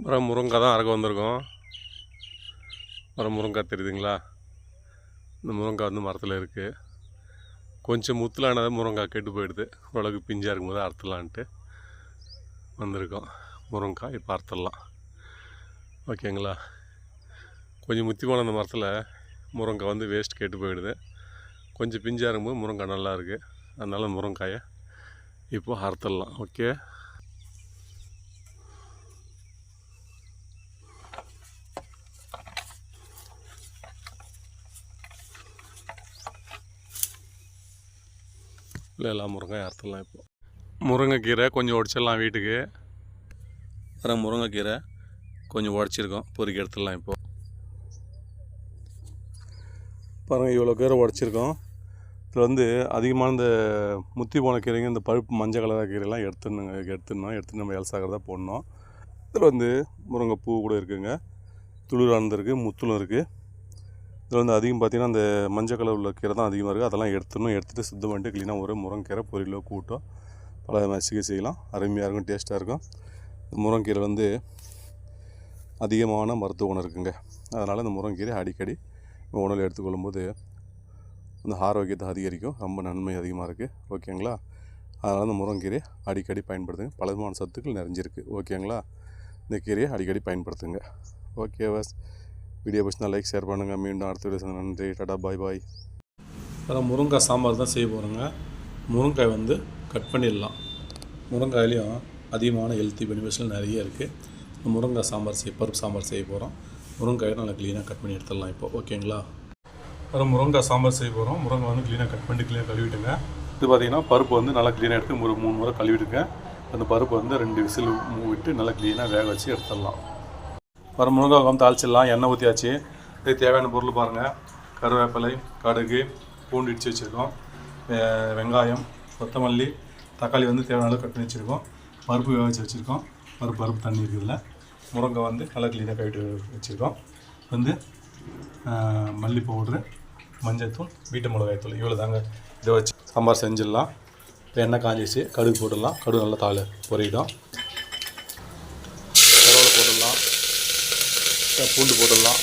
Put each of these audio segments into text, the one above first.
அப்புறம் முருங்கை தான் அறக்க வந்திருக்கோம். அப்புறம் முருங்காய் தெரியுதுங்களா? இந்த முருங்காய் வந்து மரத்தில் இருக்குது கொஞ்சம் முத்தலானது முருங்காய் கெட்டு போயிடுது. ஓரளவுக்கு பிஞ்சாக இருக்கும்போது அறுத்துலான்ட்டு வந்திருக்கோம். முருங்காய் இப்போ அறுத்துடலாம். ஓகேங்களா? கொஞ்சம் முத்தி போன அந்த மரத்தில் முருங்காய் வந்து வேஸ்ட் கெட்டு போயிடுது. கொஞ்சம் பிஞ்சாக இருக்கும்போது முருங்காய் நல்லா இருக்குது அதனால் முருங்காயை இப்போது அறுத்துடலாம். ஓகே? இல்லை எல்லாம் முருங்காய் அறுத்துடலாம் இப்போ. முருங்கைக்கீரை கொஞ்சம் உடச்சிடலாம் வீட்டுக்கு. வர முருங்கைக்கீரை கொஞ்சம் உடச்சிருக்கோம் பொறுக்கி எடுத்துடலாம் இப்போ. பாருங்கள் இவ்வளோ கீரை உடச்சிருக்கோம். இதில் வந்து அதிகமான இந்த முத்தி போன கீரைங்க இந்த பழுப்பு மஞ்சள் கலர் கீரைலாம் எடுத்துடணுங்க. எடுத்துடணும். எடுத்து நம்ம எல்சாகிறதா போடணும். இதில் வந்து முருங்கைப்பூ கூட இருக்குங்க. துளிர் அறந்துருக்கு முத்துலும் இருக்குது இதில் வந்து அதிகம் பார்த்தீங்கன்னா அந்த மஞ்சள் கலர் உள்ள கீரை தான் அதிகமாக இருக்குது அதெல்லாம் எடுத்துடணும். எடுத்துகிட்டு சுத்தம் பண்ணிட்டு க்ளீனாக ஒரு முருங்கீரை பொரியலோ கூட்டோ பல மசிக்க செய்யலாம். அருமையாக இருக்கும் டேஸ்ட்டாக இருக்கும். இந்த முருங்கீரை வந்து அதிகமான மருத்துவ குணம் இருக்குங்க. அதனால் இந்த முருங்கீரை அடிக்கடி உணவில் எடுத்துக்கொள்ளும் போது இந்த ஆரோக்கியத்தை அதிகரிக்கும். ரொம்ப நன்மை அதிகமாக இருக்குது ஓகேங்களா? அதனால் இந்த முருங்கீரை அடிக்கடி பயன்படுத்துங்க. பலவிதமான சத்துக்கள் நிறைஞ்சிருக்கு. ஓகேங்களா? இந்த கீரையை அடிக்கடி பயன்படுத்துங்க. ஓகே வாஸ் வீடியோ பிடிச்சினா லைக் ஷேர் பண்ணுங்கள் மீண்டும் அடுத்த வீடியோ நன்றி. டாடா பாய் பாய் அதான் முருங்காய் சாம்பார் தான் செய்ய போகிறோங்க முருங்காய் வந்து கட் பண்ணிடலாம். முருங்காயிலையும் அதிகமான ஹெல்த்தி பெனிஃபிட்ஸ்லாம் நிறைய இருக்குது இந்த முருங்காய் சாம்பார் செய்ய பருப்பு சாம்பார் செய்ய போகிறோம் முருங்காயை நல்லா க்ளீனாக கட் பண்ணி எடுத்துடலாம் இப்போ. ஓகேங்களா அப்புறம் முருங்காய் சாம்பார் செய்ய போகிறோம் முருங்கை வந்து க்ளீனாக கட் பண்ணி க்ளீனாக கழுவிட்டுங்க. இது பார்த்தீங்கன்னா பருப்பு வந்து நல்லா க்ளீனாக எடுத்து ஒரு மூணு முறை கழுவிடுங்க அந்த பருப்பு வந்து ரெண்டு விசில் விட்டு நல்லா க்ளீனாக வேக வச்சு எடுத்துடலாம். வர முருங்காய் வந்து தாளிச்சிடலாம் எண்ணெய் ஊற்றியாச்சு இதுக்கு தேவையான பொருள் பாருங்கள் கருவேப்பிலை கடுகு பூண்டு இடித்து வச்சுருக்கோம். வெங்காயம் கொத்தமல்லி தக்காளி வந்து தேவையான அளவு கட் பண்ணி வச்சுருக்கோம். பருப்பு வேக வச்சு வச்சுருக்கோம். பருப்பு பருப்பு தண்ணி இருக்குதுல முருங்கை வந்து நல்லா க்ளீனாக கழுவிட்டு வச்சுருக்கோம். வந்து மல்லி பவுட்ரு மஞ்சள்தூள் வீட்டு மிளகாய் தூள். இவ்வளோ தாங்க இதை வச்சு சாம்பார் செஞ்சிடலாம். இப்போ எண்ணெய் காஞ்சிச்சு கடுகு போட்டுடலாம். கடுகு நல்லா தாள் பொரியிடும் கருவேப்பிலை போட்டுடலாம் லைட்டாக பூண்டு போட்டுடலாம்.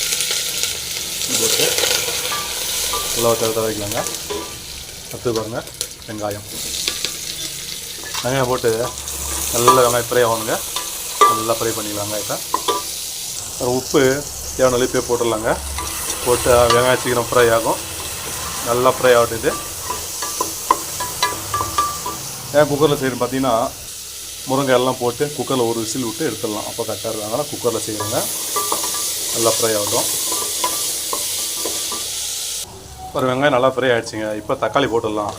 பூண்டு போட்டு நல்லா தர வைக்கலாங்க அடுத்து பாருங்கள் வெங்காயம். வெங்காயம் போட்டு நல்லா வெங்காயம் ஃப்ரை ஆகணுங்க. நல்லா ஃப்ரை பண்ணிக்கலாங்க இப்போ. அப்புறம் உப்பு தேவையான அளவு போட்டுடலாங்க. போட்டு வெங்காயம் சீக்கிரம் ஃப்ரை ஆகும். நல்லா ஃப்ரை ஆகட்டும் இது ஏன் குக்கரில் செய்யணும் பார்த்தீங்கன்னா முருங்கை எல்லாம் போட்டு குக்கரில் ஒரு விசில் விட்டு எடுத்துடலாம். அப்போ கரெக்டாக இருக்கும். அதனால் குக்கரில் செய்யணுங்க. நல்லா ஃப்ரை ஆகட்டும். ஒரு வெங்காயம் நல்லா ஃப்ரை ஆகிடுச்சிங்க இப்போ தக்காளி போட்டுடலாம்.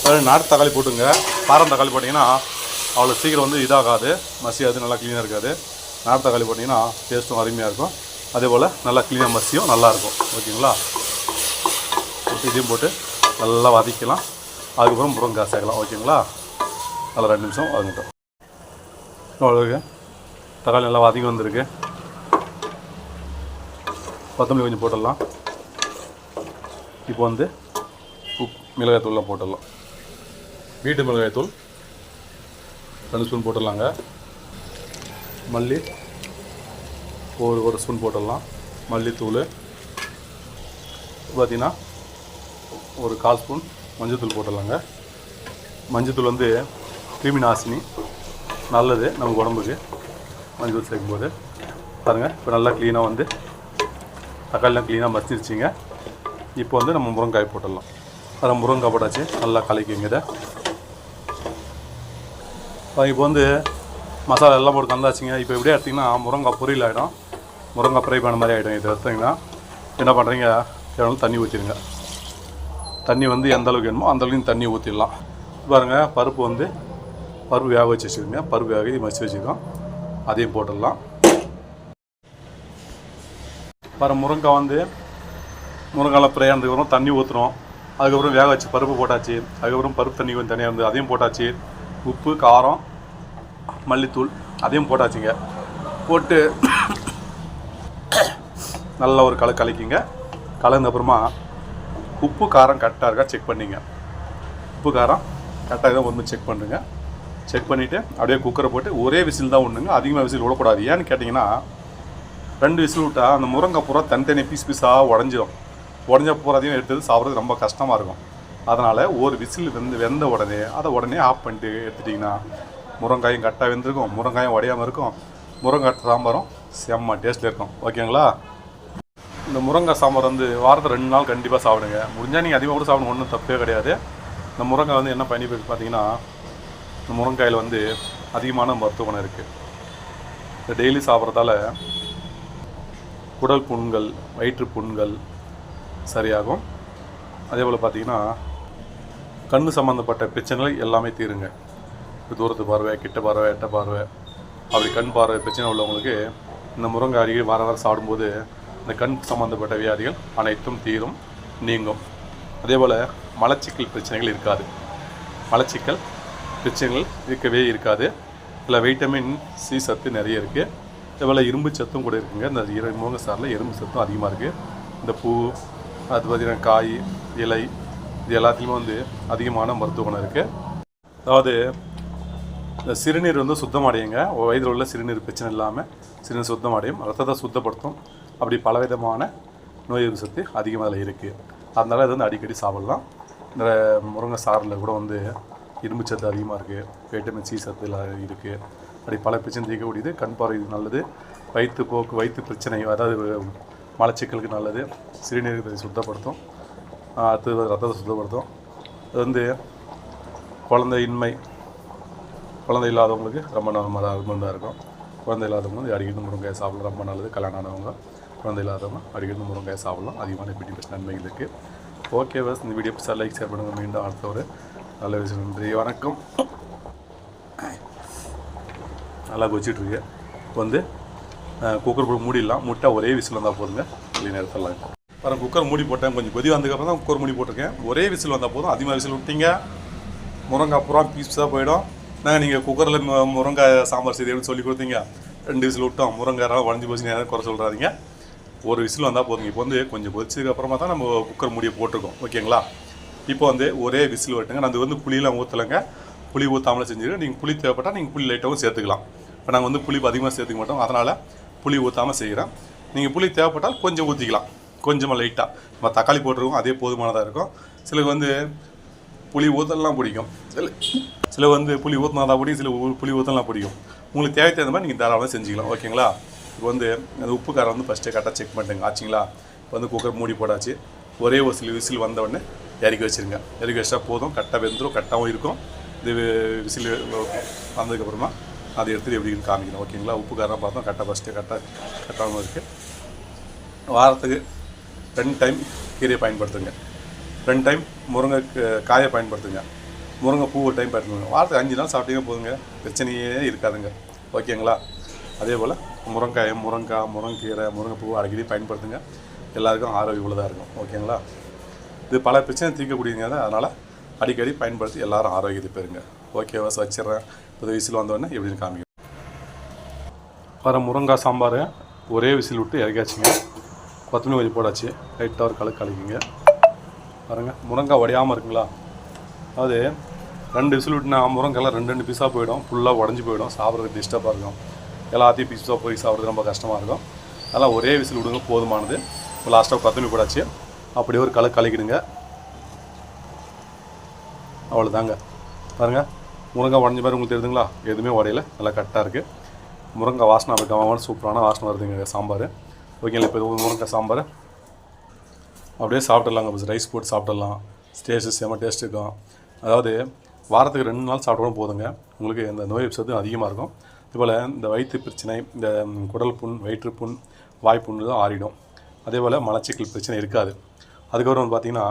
அதாவது நாட்டு தக்காளி போட்டுங்க. பாரம் தக்காளி போட்டிங்கன்னா அவ்வளோ சீக்கிரம் வந்து இதாகாது. மசியாது நல்லா க்ளீனாக இருக்காது. நாட்டு தக்காளி போட்டிங்கன்னா டேஸ்ட்டும் அருமையாக இருக்கும். அதே போல் நல்லா க்ளீனாக மசியும் நல்லாயிருக்கும் ஓகேங்களா? போட்டு இதையும் போட்டு நல்லா வதக்கலாம் அதுக்கப்புறம் முருங்கைக்காய் சேர்க்கலாம் ஓகேங்களா? நல்லா ரெண்டு நிமிஷம் வதங்கிட்டோம். அவ்வளோக்கு தக்காளி நல்லா வதங்கி வந்திருக்கு. கொத்தமல்லி கொஞ்சம் போட்டுடலாம். இப்போ வந்து உப் மிளகாய்த்தூள்லாம் போட்டுடலாம். வீட்டு மிளகாய்த்தூள் ரெண்டு ஸ்பூன் போட்டுடலாங்க. மல்லி ஒரு ஒரு ஸ்பூன் போட்டுடலாம். மல்லித்தூள். பார்த்தீங்கன்னா ஒரு கால் ஸ்பூன் மஞ்சத்தூள் போட்டுடலாங்க. மஞ்சத்தூள் வந்து கிருமி நாசினி. நல்லது நம்ம உடம்புக்கு. மஞ்சள் சேர்க்கும்போது. பாருங்கள் இப்போ நல்லா க்ளீனாக வந்து தக்காளிலாம் க்ளீனாக மசிச்சிருச்சிங்க. இப்போ வந்து நம்ம முருங்காய் போட்டுடலாம். அதான் முருங்காய் போட்டாச்சு. நல்லா கலக்கிங்க இதை. இப்போ வந்து மசாலா எல்லாம் போட்டு தந்தாச்சுங்க. இப்போ எப்படியே எடுத்திங்கன்னா முருங்காய் பொரியல் ஆகிடும் முருங்காய் ஃப்ரை பண்ண மாதிரி ஆகிடும் இது எடுத்தீங்கன்னா. என்ன பண்ணுறீங்க எவ்வளோ தண்ணி ஊற்றிடுங்க தண்ணி வந்து எந்த அளவுக்கு வேணுமோ அந்த அளவுக்கு தண்ணி ஊற்றிடலாம் பாருங்கள் பருப்பு வந்து பருப்பு வேக வச்சு வச்சுருங்க பருப்பு வேக இது மசி வச்சுருக்கோம் அதையும் போட்டுடலாம். பாரு முருங்காய் வந்து முருங்காயில் ஃப்ரை ஆனதுக்கப்புறம் தண்ணி ஊற்றுறோம் அதுக்கப்புறம் வேக வச்சு பருப்பு போட்டாச்சு. அதுக்கப்புறம் பருப்பு தண்ணி கொஞ்சம் தனியாக இருந்து அதையும் போட்டாச்சு. உப்பு காரம் மல்லித்தூள் அதையும் போட்டாச்சுங்க. போட்டு நல்ல ஒரு கலை கலக்கிங்க. கலந்த அப்புறமா உப்பு காரம் கரெக்டாக இருக்கா செக் பண்ணிங்க. உப்பு காரம் கரெக்டாக தான் ஒன்று செக் பண்ணுங்க. செக் பண்ணிவிட்டு அப்படியே குக்கரை போட்டு ஒரே விசில் தான் ஒன்றுங்க அதிகமாக விசில் விடக்கூடாது. ஏன்னு கேட்டிங்கன்னா ரெண்டு விசில் விட்டால் அந்த முருங்கை பூரா தனித்தனி பீஸ் பீஸாக உடஞ்சிடும் உடஞ்ச பூராதையும் எடுத்து சாப்பிட்றது ரொம்ப கஷ்டமாக இருக்கும். அதனால் ஒரு விசில் வெந்து வெந்த உடனே அதை உடனே ஆஃப் பண்ணிட்டு எடுத்துட்டிங்கன்னா முருங்காயும் கரெக்டாக வெந்திருக்கும். முருங்காயும் உடையாமல் இருக்கும். முருங்கை சாம்பாரும் செம்ம டேஸ்ட்டில் இருக்கும். ஓகேங்களா? இந்த முருங்கை சாம்பார் வந்து வாரத்தில் ரெண்டு நாள் கண்டிப்பாக சாப்பிடுங்க. முடிஞ்சால் நீங்கள் அதிகமாக கூட சாப்பிடுங்க ஒன்றும் தப்பே கிடையாது. இந்த முருங்கை வந்து என்ன பண்ணி பார்த்தீங்கன்னா இந்த முருங்காயில் வந்து அதிகமான மருத்துவ குணம் இருக்குது இந்த டெய்லி சாப்பிட்றதால குடல் புண்கள் வயிற்று புண்கள் சரியாகும். அதே போல் பார்த்தீங்கன்னா கண் சம்மந்தப்பட்ட பிரச்சனைகள் எல்லாமே தீருங்க. இப்போ தூரத்து பார்வை கிட்ட பார்வை எட்ட பார்வை அப்படி கண் பார்வை பிரச்சனை உள்ளவங்களுக்கு இந்த முருங்கை அருகே வார வாரம் சாப்பிடும்போது இந்த கண் சம்மந்தப்பட்ட வியாதிகள் அனைத்தும் தீரும் நீங்கும். அதே போல் மலச்சிக்கல் பிரச்சனைகள் இருக்காது. மலச்சிக்கல் பிரச்சனைகள் இருக்கவே இருக்காது. இதில் வைட்டமின் சி சத்து நிறைய இருக்குது இவ்வளோ இரும்பு சத்தும் கூட இருக்குங்க. இந்த இரு முருங்கை சாரில் இரும்பு சத்தும் அதிகமாக இருக்குது இந்த பூ அது பார்த்திங்கன்னா காய் இலை இது எல்லாத்துலேயுமே வந்து அதிகமான மருத்துவ குணம் இருக்குது அதாவது இந்த சிறுநீர் வந்து சுத்தமடையுங்க. வயதில் உள்ள சிறுநீர் பிரச்சனை இல்லாமல் சிறுநீர் சுத்தமடையும். ரத்தத்தை சுத்தப்படுத்தும். அப்படி பலவிதமான நோய் எதிர்ப்பு சக்தி அதிகமாக அதில் இருக்குது அதனால் இது வந்து அடிக்கடி சாப்பிட்லாம். இந்த முருங்கை சாறில் கூட வந்து இரும்பு சத்து அதிகமாக இருக்குது வைட்டமின் சி சத்து இருக்குது அப்படி பல பிரச்சனை தீர்க்கக்கூடியது கண் பார்வை நல்லது. வயிற்று போக்கு வயிற்று பிரச்சனை அதாவது மலச்சிக்கலுக்கு நல்லது. சிறுநீரகத்தை சுத்தப்படுத்தும். அடுத்தது ரத்தத்தை சுத்தப்படுத்தும். அது வந்து குழந்தையின்மை. குழந்தை இல்லாதவங்களுக்கு ரொம்ப நல்ல மருந்தாக இருக்கும். குழந்தை இல்லாதவங்க வந்து அடிக்கிறது முருங்காய் சாப்பிடலாம். ரொம்ப நல்லது. கல்யாணம் ஆனவங்க குழந்தை இல்லாதவங்க அடிக்கிறது முருங்காய் சாப்பிடலாம். அதிகமான பிடிப்ப நன்மைகள் இருக்குது ஓகே பஸ் இந்த வீடியோ சார் லைக் ஷேர் பண்ணுங்கள் மீண்டும் அடுத்த ஒரு நல்ல விஷயம். நன்றி. வணக்கம். நல்லா கொச்சிட்ருக்கு இப்போ வந்து குக்கர் போட்டு மூடிடலாம். முட்டை ஒரே விசில் வந்தால் போதுங்க. வெளியே நேரத்தெல்லாம் அப்புறம் குக்கர் மூடி போட்டேன். கொஞ்சம் கொதி வந்ததுக்கப்புறம் தான் குக்கர் மூடி போட்டிருக்கேன். ஒரே விசில் வந்தால் போதும். அதிகமாக விசில் விட்டீங்க. முருங்காய் அப்புறம் பீஸாக போயிடும். நாங்கள் நீங்கள் குக்கரில் முருங்காய் சாம்பார் செய்து சொல்லி கொடுத்தீங்க. ரெண்டு விசில் விட்டோம். முருங்காய் உடஞ்சி போச்சு. நேரம் குறை சொல்கிறாதீங்க ஒரு விசில் வந்தால் போதுங்க இப்போ வந்து கொஞ்சம் கொதிச்சதுக்கு அப்புறமா தான் நம்ம குக்கர் மூடியை போட்டிருக்கோம். ஓகேங்களா? இப்போ வந்து ஒரே விசில் வெட்டுங்க. நான் அது வந்து புளியெலாம் ஊற்றலைங்க புளி ஊற்றாமலே செஞ்சுருக்கேன் நீங்கள் புளி தேவைப்பட்டால் நீங்கள் புளி லைட்டாகவும் சேர்த்துக்கலாம். இப்போ நாங்கள் வந்து புளி அதிகமாக சேர்த்துக்க மாட்டோம். அதனால் புளி ஊற்றாமல் செய்கிறோம் நீங்கள் புளி தேவைப்பட்டால் கொஞ்சம் ஊற்றிக்கலாம் கொஞ்சமாக லைட்டாக நம்ம தக்காளி போட்டிருக்கோம் அதே போதுமானதாக இருக்கும். சிலருக்கு வந்து புளி ஊற்றலாம் பிடிக்கும். சில சில வந்து புளி ஊற்றினா தான் பிடிக்கும் சில புளி ஊற்றலாம் பிடிக்கும். உங்களுக்கு தேவை தகுந்த மாதிரி நீங்கள் தாராளமாக செஞ்சுக்கலாம். ஓகேங்களா? இப்போ வந்து அந்த உப்பு காரம் வந்து ஃபஸ்ட்டே கரெக்டாக செக் பண்ணிட்டுங்க. ஆச்சுங்களா? இப்போ வந்து குக்கர் மூடி போடாச்சு ஒரே ஒரு சில விசில் வந்த உடனே இறக்கி வச்சிருங்க. இறக்கி வச்சா போதும். கரெக்டாக வெந்துடும் கரெக்டாகவும் இருக்கும். இது விசில் வந்ததுக்கப்புறமா அதை எடுத்துகிட்டு எப்படி காமிக்கணும். ஓகேங்களா? உப்பு காரம் பார்த்தோம் கரெக்டாக ஃபஸ்ட்டு கரெக்டாக கரெக்டாகவும் இருக்குது வாரத்துக்கு ரெண்டு டைம் கீரையை பயன்படுத்துங்க. ரெண்டு டைம் முருங்கை க- காயை பயன்படுத்துங்க. முருங்கை பூ ஒரு டைம் பயன்படுத்துங்க. வாரத்துக்கு அஞ்சு நாள் சாப்பிட்டீங்க போதுங்க. பிரச்சனையே இருக்காதுங்க. ஓகேங்களா? அதே போல் முருங்காய் முருங்காய் முருங்கீரை முருங்கைப்பூ அடிக்கடி பயன்படுத்துங்க. எல்லாருக்கும் ஆரோக்கியம் உள்ளதாக இருக்கும். ஓகேங்களா? இது பல பிரச்சனை தீர்க்கக்கூடியதுங்க. அதனால் அடிக்கடி பயன்படுத்தி எல்லாரும் ஆரோக்கியத்தை பெறுங்க. ஓகேவா வாஸ் வச்சிடுறேன் விசில் வந்தோடனே எப்படின்னு காமிக்கும் வர முருங்காய் சாம்பார் ஒரே விசில் விட்டு இறக்காச்சுங்க கொத்தமல்லி கொஞ்சம் போடாச்சு லைட்டாக ஒரு கலக்கு கலக்குங்க பாருங்க முருங்காய் உடையாமல் இருக்குங்களா? அதாவது ரெண்டு விசில் விட்டுனா முருங்கெல்லாம் ரெண்டு ரெண்டு பீஸாக போயிடும். ஃபுல்லாக உடஞ்சி போயிடும். சாப்பிட்றதுக்கு டிஸ்டர்பாக இருக்கும். எல்லாத்தையும் பீஸாக போய் சாப்பிட்றது ரொம்ப கஷ்டமாக இருக்கும். அதெல்லாம் ஒரே விசில் விடுங்க போதுமானது. லாஸ்ட்டாக கொத்தமல்லி போடாச்சு அப்படியே ஒரு கலக்கு கலக்கிடுங்க அவ்வளோதாங்க பாருங்கள் முருங்கை உடஞ்ச மாதிரி உங்களுக்கு தெரியுதுங்களா? எதுவுமே உடையில. நல்லா கரெக்டாக இருக்குது முருங்கை வாசனை அப்படி சூப்பரான வாசனை வருதுங்க சாம்பார். ஓகேங்களா இப்போ முருங்கை சாம்பார். அப்படியே சாப்பிட்டுடலாங்க பஸ் ரைஸ் போட்டு சாப்பிட்டுடலாம். டேஸ்ட்டு செம்ம டேஸ்ட் இருக்கும். அதாவது வாரத்துக்கு ரெண்டு நாள் சாப்பிட்டாலும் போதுங்க. உங்களுக்கு இந்த நோய் சத்து அதிகமாக இருக்கும். இதுபோல் இந்த வயிற்று பிரச்சனை இந்த குடல் புண் வயிற்று புண் வாய்ப்புண்ணு தான் ஆறிடும். அதே போல் மலச்சிக்கல் பிரச்சனை இருக்காது. அதுக்கப்புறம் வந்து பார்த்திங்கன்னா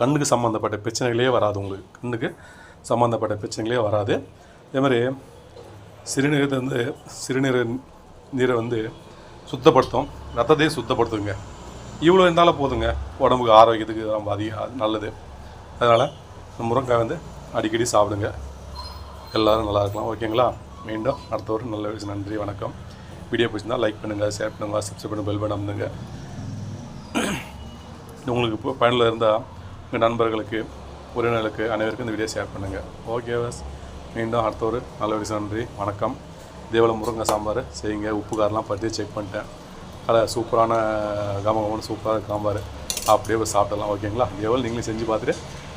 கண்ணுக்கு சம்மந்தப்பட்ட பிரச்சனைகளே வராது உங்களுக்கு. கண்ணுக்கு சம்மந்தப்பட்ட பிரச்சனைகளே வராது. அதே மாதிரி சிறுநீரத்தை வந்து சிறுநீர நீரை வந்து சுத்தப்படுத்தும். ரத்தத்தையும் சுத்தப்படுத்துங்க. இவ்வளோ இருந்தாலும் போதுங்க. உடம்புக்கு ஆரோக்கியத்துக்கு ரொம்ப அதிகம் நல்லது. அதனால் இந்த முருங்கைக்காய் வந்து அடிக்கடி சாப்பிடுங்க. எல்லோரும் நல்லா இருக்கலாம். ஓகேங்களா? மீண்டும் அடுத்த ஒரு நல்ல விஷயம் நன்றி வணக்கம். வீடியோ பிடிச்சிருந்தால் லைக் பண்ணுங்கள் ஷேர் பண்ணுங்கள் சப்ஸ்கிரைப் பண்ணுங்கள் பெல் பட்டன் உங்களுக்கு இப்போ பயனில் இருந்தால் உங்கள் நண்பர்களுக்கு உறவினர்களுக்கு அனைவருக்கும் இந்த வீடியோ ஷேர் பண்ணுங்கள் ஓகே வாஸ் மீண்டும் அடுத்த ஒரு நல்ல விஷயம் நன்றி வணக்கம். இதேபோல் முருங்கை சாம்பார் செய்யுங்க. உப்பு காரெலாம் பற்றி செக் பண்ணிட்டேன். அதில் சூப்பரான கமகமான கமன்னு சூப்பராக சாம்பார். அப்படியே போய் சாப்பிடலாம் ஓகேங்களா இதேபோல் நீங்களும் செஞ்சு பார்த்துட்டு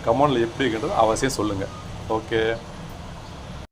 கமெண்டில் எப்படி இருக்கின்றது அவசியம் சொல்லுங்கள் ஓகே